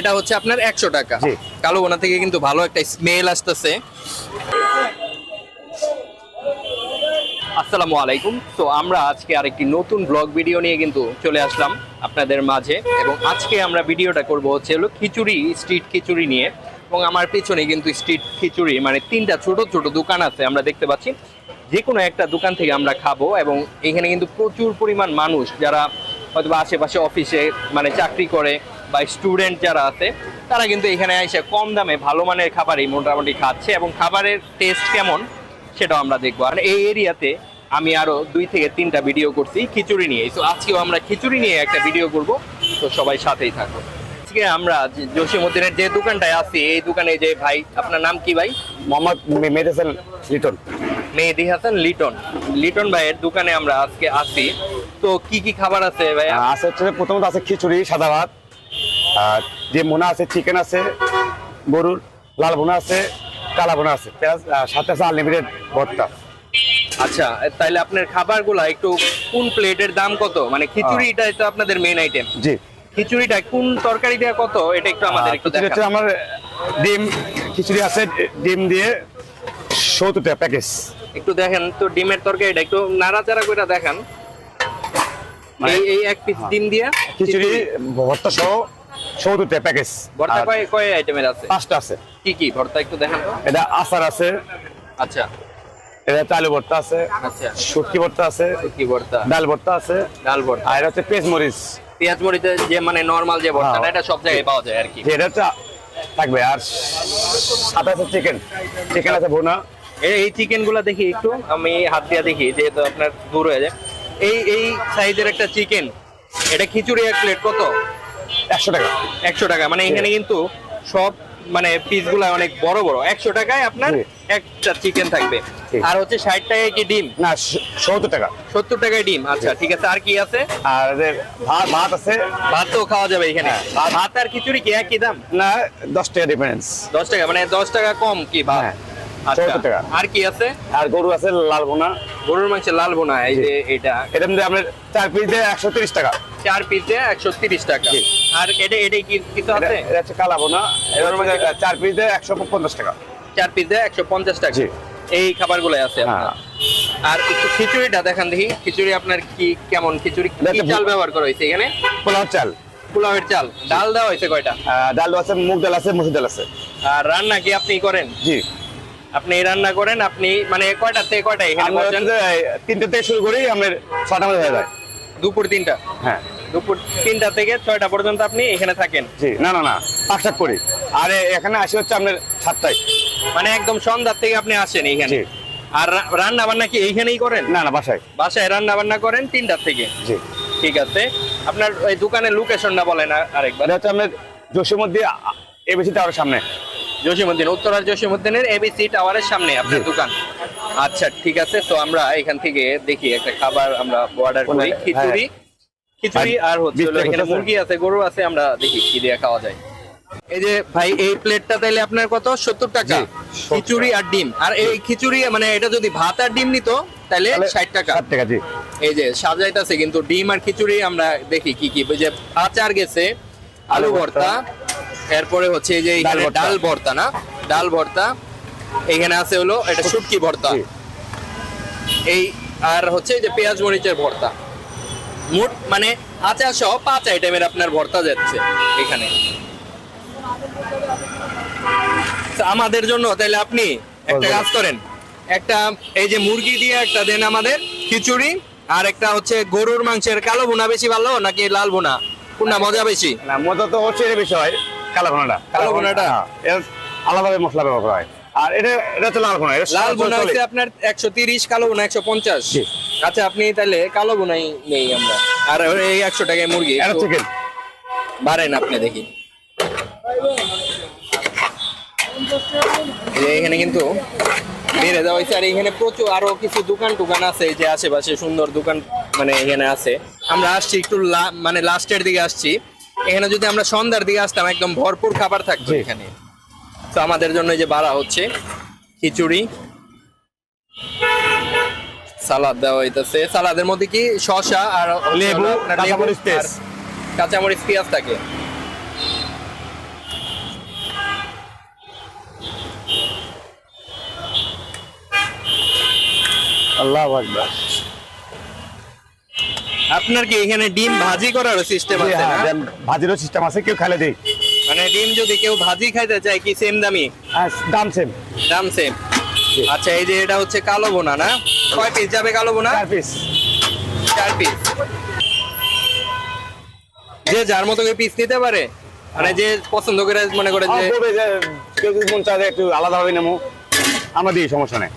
এটা হচ্ছে আপনার একশো টাকা। কালো বোনা থেকে কিন্তু ভালো একটা স্মেল আসতেছে। আসসালামু আলাইকুম। তো আমরা আজকে আরেকটি নতুন ব্লগ ভিডিও নিয়ে কিন্তু চলে আসলাম আপনাদের মাঝে। এবং আজকে আমরা ভিডিওটা করব হচ্ছে হলো খিচুড়ি স্ট্রিট খিচুড়ি নিয়ে। এবং আমার পেছনে কিন্তু স্ট্রিট খিচুড়ি মানে তিনটা ছোট ছোট দোকান আছে আমরা দেখতে পাচ্ছি। যে কোনো একটা দোকান থেকে আমরা খাব এবং এখানে কিন্তু প্রচুর পরিমাণ মানুষ যারা হয়তো আশেপাশে অফিসে মানে চাকরি করে বা স্টুডেন্ট যারা আছে তারা কিন্তু এখানে এসে কম দামে ভালো মানের খাবারই মোটামুটি খাচ্ছে এবং খাবারের টেস্ট কেমন সেটাও আমরা দেখব। আর এই এরিয়াতে আমি আরও দুই থেকে তিনটা ভিডিও করছি খিচুড়ি নিয়ে। তো আজকেও আমরা খিচুড়ি নিয়ে একটা ভিডিও করব তো সবাই সাথেই থাকো। আজকে আমরা যে জসিমুদ্দিনের যে দোকানটায় আছি এই দোকানে যে ভাই আপনার নাম কি ভাই? মোহাম্মদ মেহেদি হাসান লিটন। মেহেদি হাসান লিটন। লিটন ভাইয়ের দোকানে আমরা আজকে আসি তো কি কি খাবার আছে আহ, আছে হচ্ছে প্রথমত আছে খিচুড়ি সাদা ভাত আর যে মোনা আছে চিকেন আছে গরুর লাল বোনা আছে কালা বোনা আছে পেঁয়াজ সাথে আছে আনলিমিটেড ভর্তা। আচ্ছা তাহলে আপনার খাবারগুলা একটু কোন প্লেটের দাম কত? মানে খিচুড়িটা তো আপনাদের মেইন আইটেম জি। খিচুড়িটা কোন তরকারি দেওয়া কত? এটা একটু আমাদের একটু দেখান। আমার ডিম খিচুড়ি আছে ডিম দিয়ে সত্তর টাকা প্যাকেজ একটু দেখেন তো ডিমের তরকারিটা একটু নাড়াচাড়া করে দেখান। মানে- এই এই এক পিস ডিম দিয়া খিচুড়ি। ভর্তা সহ সত্তর প্যাকেজ ভর্তা কয় কয় আইটেমের আছে? পাঁচটা আছে। কি কি? ভর্তা একটু দেখান তো। এটা আচার আছে। আচ্ছা। এটা চালু ভর্তা আছে। আচ্ছা। শুটকি ভর্তা আছে। কি ভর্তা। ডাল ভর্তা আছে। ডাল ভর্তা। আর এটা হচ্ছে পেঁয়াজ মরিচ। পেঁয়াজ মরিচে যে মানে নরমাল যে ভর্তাটা হ্যাঁ। এটা সব জায়গায় পাওয়া যায় আর কি। হচ্ছে থাকবে। আর সাথে আছে চিকেন চিকেন আছে ভুনা। এই চিকেনগুলা দেখি একটু। আমি হাত দিয়া দেখি যেহেতু আপনার দূর হয়ে যায়। এই এই সাইজের একটা চিকেন এটা খিচুড়ি এক প্লেট কত? একশো টাকা। একশো টাকা মানে এখানে কিন্তু সব মানে পিসগুলা অনেক বড় বড়। একশো টাকায় আপনার একটা চিকেন থাকবে। আর হচ্ছে ষাট টাকায় কি ডিম? না সত্তর টাকা। সত্তর টাকায় ডিম আচ্ছা ঠিক আছে আর কি আছে? আর ভাত ভাত আছে। ভাত তো খাওয়া যাবে এখানে। হ্যাঁ। ভাত আর খিচুড়ি কি একই দাম? না দশ টাকা ডিফারেন্স দশ টাকা মানে দশ টাকা কম কি ভাত? হ্যাঁ। 70 টাকা। আর কি আছে? আর গরু আছে লাল বোনা। গরুর লাল বোনা এই যে এটা। মধ্যে আপনার চার পিস দিয়ে একশো তিরিশ টাকা। চার পিসে একশো তিরিশ টাকা। জি। আর এটা এটা কি কিছু আছে? এটা হচ্ছে কালা বোনা। এটার মধ্যে চার পিস দিয়ে একশো পঞ্চাশ টাকা। চার পিসে একশো পঞ্চাশ টাকা। এই খাবারগুলো আছে আপনার। হ্যাঁ। আর একটু খিচুড়িটা দেখান দেখি। খিচুড়ি আপনার কি কেমন খিচুড়ি? কি চাল ব্যবহার করা হয়েছে এখানে? পোলাও চাল। পোলাওয়ের চাল। ডাল দেওয়া হয়েছে কয়টা? ডাল আছে মুগ ডাল আছে মুসুর ডাল আছে। আর রান্না কি আপনি করেন? জি। আপনি রান্না করেন আপনি মানে কয়টা থেকে কয়টা এখানে বসেন তিনটে থেকে শুরু করি আমাদের ছটা মধ্যে হয়ে যায়। দুপুর তিনটা? হ্যাঁ। দুপুর তিনটা থেকে ছয়টা পর্যন্ত আপনি এখানে থাকেন? জি না না না পাঁচটা করি। আর এখানে আসি হচ্ছে আপনার সাতটায়। মানে একদম সন্ধ্যার থেকে আপনি আসেন এখানে? আর রান্না বান্না কি এইখানেই করেন? না না বাসায়। বাসায় রান্না বান্না করেন তিনটার থেকে? জি। ঠিক আছে। আপনার ওই দোকানের লোকেশনটা বলেন আর- আরেকবার। হচ্ছে আপনার জসীমদ্দি এবিসি টাওয়ারের সামনে। জসিমুদ্দিন উত্তরার জসিমুদ্দিনের এবিসি টাওয়ারের সামনে আপনার দোকান। আচ্ছা ঠিক আছে তো আমরা এখান থেকে দেখি একটা খাবার আমরা অর্ডার করি খিচুড়ি। খিচুড়ি আর হচ্ছে হলো এখানে মুরগি আছে গরু আছে আমরা দেখি কি দিয়ে খাওয়া যায়। এই যে ভাই এই প্লেটটা তাইলে আপনার কত? সত্তর টাকা। খিচুড়ি আর ডিম। আর এই খিচুড়ি মানে এটা যদি ভাত আর ডিম নিত তাহলে ষাট টাকা। ষাট টাকা জি। এই যে সাজাইতাছে কিন্তু ডিম আর খিচুড়ি আমরা দেখি কি কি। ওই যে আচার গেছে আলু আলু ভর্তা এরপরে হচ্ছে এই যে এখানে। ডাল ভর্তা না? ডাল ভর্তা। এখানে আছে হলো এটা শুটকি ভর্তা। এই আর হচ্ছে যে পেঁয়াজ মরিচের ভর্তা। মোট মানে আচার সহ পাঁচ আইটেমের আপনার ভর্তা যাচ্ছে এখানে। আমাদের জন্য তাহলে আপনি একটা কাজ করেন। একটা এই যে মুরগি দিয়ে একটা দেন আমাদের খিচুড়ি আর একটা হচ্ছে গরুর মাংসের কালো বোনা বেশি ভালো নাকি লাল বোনা কোনটা মজা বেশি? না মজা তো হচ্ছে বিষয়। কালো কালো এর আলাদাভাবে মশলা ব্যবহার করা হয়। আর এটা এটা হচ্ছে লাল লাল হচ্ছে আপনার একশো তিরিশ কালো একশো পঞ্চাশ। আচ্ছা আপনি তাহলে কালো বোনাই নেই আমরা। আর এই একশো টাকায় মুরগি এটা একটু চিকেন বাড়েন আপনি দেখি। এখানে কিন্তু বেড়ে দেওয়া হয়েছে আর এখানে প্রচুর আরও কিছু দোকান টুকান আছে যে আশেপাশে সুন্দর দোকান মানে এখানে আছে। আমরা আসছি একটু মানে লাস্টের দিকে আসছি। এখানে যদি আমরা সন্ধ্যার দিকে আসতাম একদম ভরপুর খাবার থাকতো এখানে। তো আমাদের জন্য যে বাড়া হচ্ছে খিচুড়ি। সালাদ দেওয়া হইতেছে। সালাদের মধ্যে কি? শসা আর লেবু কাঁচামরিচ পেঁয়াজ থাকে। আল্লাহ আকবার। আপনার কি এখানে ডিম ভাজি করার সিস্টেম আছে হ্যাঁ, না? দেন ভাজিরও সিস্টেম আছে কেউ খাইলে দিই। মানে ডিম যদি কেউ ভাজি খাইতে চায় কি সেম দামি? হ্যাঁ দাম সেম দাম সেম আচ্ছা এই যে এটা হচ্ছে কালো বোনা না? কয় পিস যাবে কালো বোনা? চার পিস চার পিস যে যার মতো পিস নিতে পারে মানে যে পছন্দ করে মনে করে যে কেউ যদি মন চায় একটু আলাদাভাবে নেব আমরা দিই সমস্যা নেই।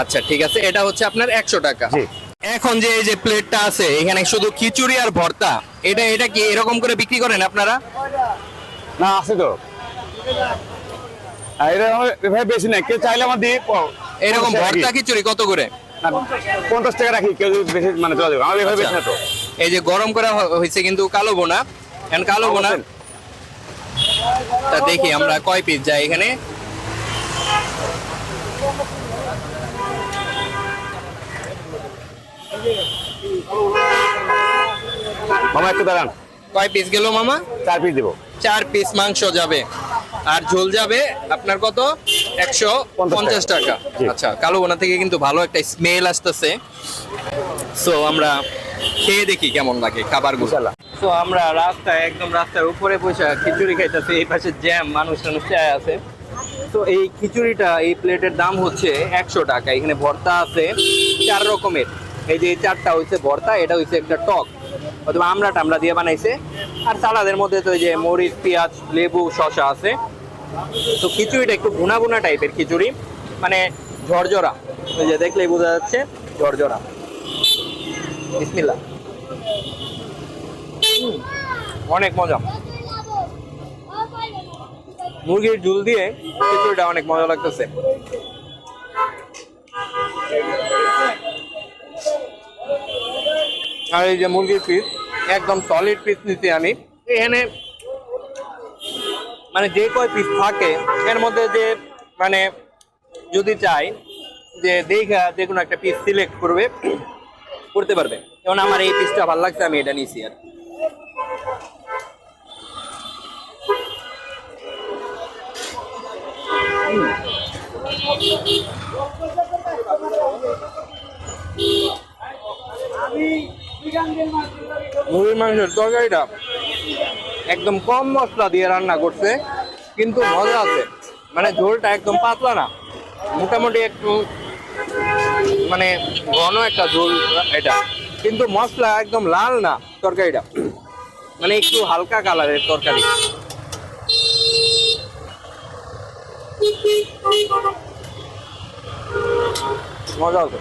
আচ্ছা ঠিক আছে। এটা হচ্ছে আপনার একশো টাকা। জি। এখন যে এই যে প্লেটটা আছে এখানে শুধু খিচুড়ি আর ভর্তা এটা এটা কি এরকম করে বিক্রি করেন আপনারা? না আছে তো। এটা এভাবে বেশি নাই। কেউ চাইলে আমার প- এরকম ভর্তা খিচুড়ি কত করে? না, পঞ্চাশ টাকা রাখি কেউ বেশি মানে চলে যাবে। আমার এভাবে বেশি না তো। এই যে গরম করা হয়েছে কিন্তু কালো বোনা। এখন কালো বোনা। তা দেখি আমরা কয় পিস যাই এখানে। একটু দাঁড়ান। কয় পিস গেল মামা? চার পিস দিব। চার পিস মাংস যাবে। আর ঝোল যাবে আপনার কত? একশো পঞ্চাশ টাকা। আচ্ছা কালো বোনা থেকে কিন্তু ভালো একটা স্মেল আসতেছে। সো আমরা খেয়ে দেখি কেমন লাগে খাবারগুলো। ইনশাল্লাহ। তো আমরা রাস্তায় একদম রাস্তার উপরে বসে খিচুড়ি খাইতেছি এই পাশে জ্যাম মানুষ টানুষ চায় আছে। তো এই খিচুড়িটা এই প্লেটের দাম হচ্ছে একশো টাকা। এখানে ভর্তা আছে চার রকমের। এই যে চারটা হচ্ছে ভর্তা এটা হচ্ছে একটা টক। অথবা আমরা টামড়া দিয়ে বানাইছে। আর সালাদের মধ্যে তো যে মরিচ, পেঁয়াজ, লেবু, শসা আছে। তো খিচুড়িটা একটু ভুনা ভুনা টাইপের খিচুড়ি। মানে ঝরঝরা। ওই যে দেখলেই বোঝা যাচ্ছে, ঝরঝরা। অনেক মজা। মুরগির ঝুল দিয়ে খিচুড়িটা অনেক মজা লাগতেছে। আর এই যে মুরগির পিস একদম সলিড পিস নিচ্ছি আমি। এখানে মানে যে কয় পিস থাকে, এর মধ্যে যে মানে যদি চাই, যে দেখা যে কোনো একটা পিস সিলেক্ট করবে, করতে পারবে। যেমন আমার এই পিসটা ভালো লাগছে, আমি এটা নিয়েছি আর। মুরগির মাংসের তরকারিটা একদম কম মশলা দিয়ে রান্না করছে, কিন্তু মজা আছে। মানে ঝোলটা একদম পাতলা না। মোটামুটি একটু মানে ঘন একটা ঝোল এটা। কিন্তু মশলা একদম লাল না তরকারিটা। মানে একটু হালকা কালারের তরকারি। মজা আছে।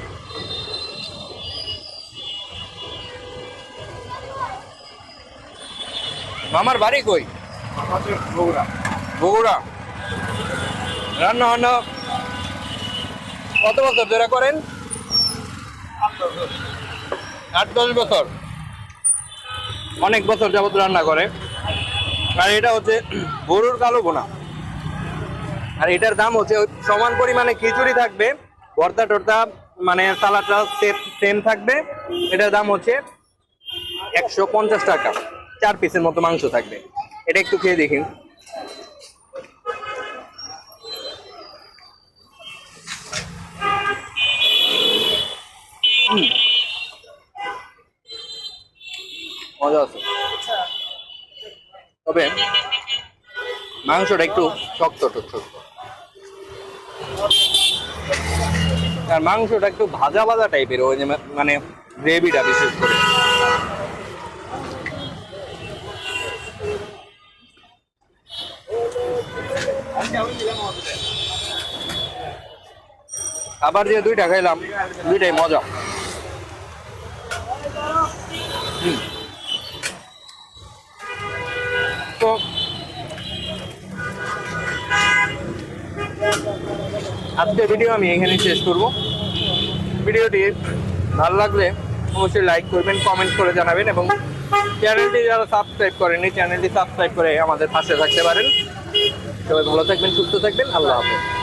মামার বাড়ি কই? বগুড়া। রান্না বান্না কত বছর ধরে করেন? আট দশ বছর। অনেক বছর যাবত রান্না করে। আর এটা হচ্ছে গরুর কালো বোনা আর এটার দাম হচ্ছে সমান পরিমাণে খিচুড়ি থাকবে। ভর্তা টর্তা মানে সালাদটা সেম থাকবে। এটার দাম হচ্ছে একশো পঞ্চাশ টাকা। চার পিসের মতো মাংস থাকবে। এটা একটু খেয়ে দেখি হুম। মজা আছে। তবে মাংসটা একটু শক্ত আর মাংসটা একটু ভাজা ভাজা টাইপের ওই যে মানে গ্রেভিটা বিশেষ করে। আবার যে দুইটা খাইলাম, দুইটাই মজা। তো আজকে ভিডিও আমি এখানে শেষ করব। ভিডিওটি ভালো লাগলে অবশ্যই লাইক করবেন কমেন্ট করে জানাবেন এবং চ্যানেলটি যারা সাবস্ক্রাইব করেনি চ্যানেলটি সাবস্ক্রাইব করে আমাদের পাশে থাকতে পারেন। সবাই ভালো থাকবেন, সুস্থ থাকবেন, আল্লাহ হাফেজ।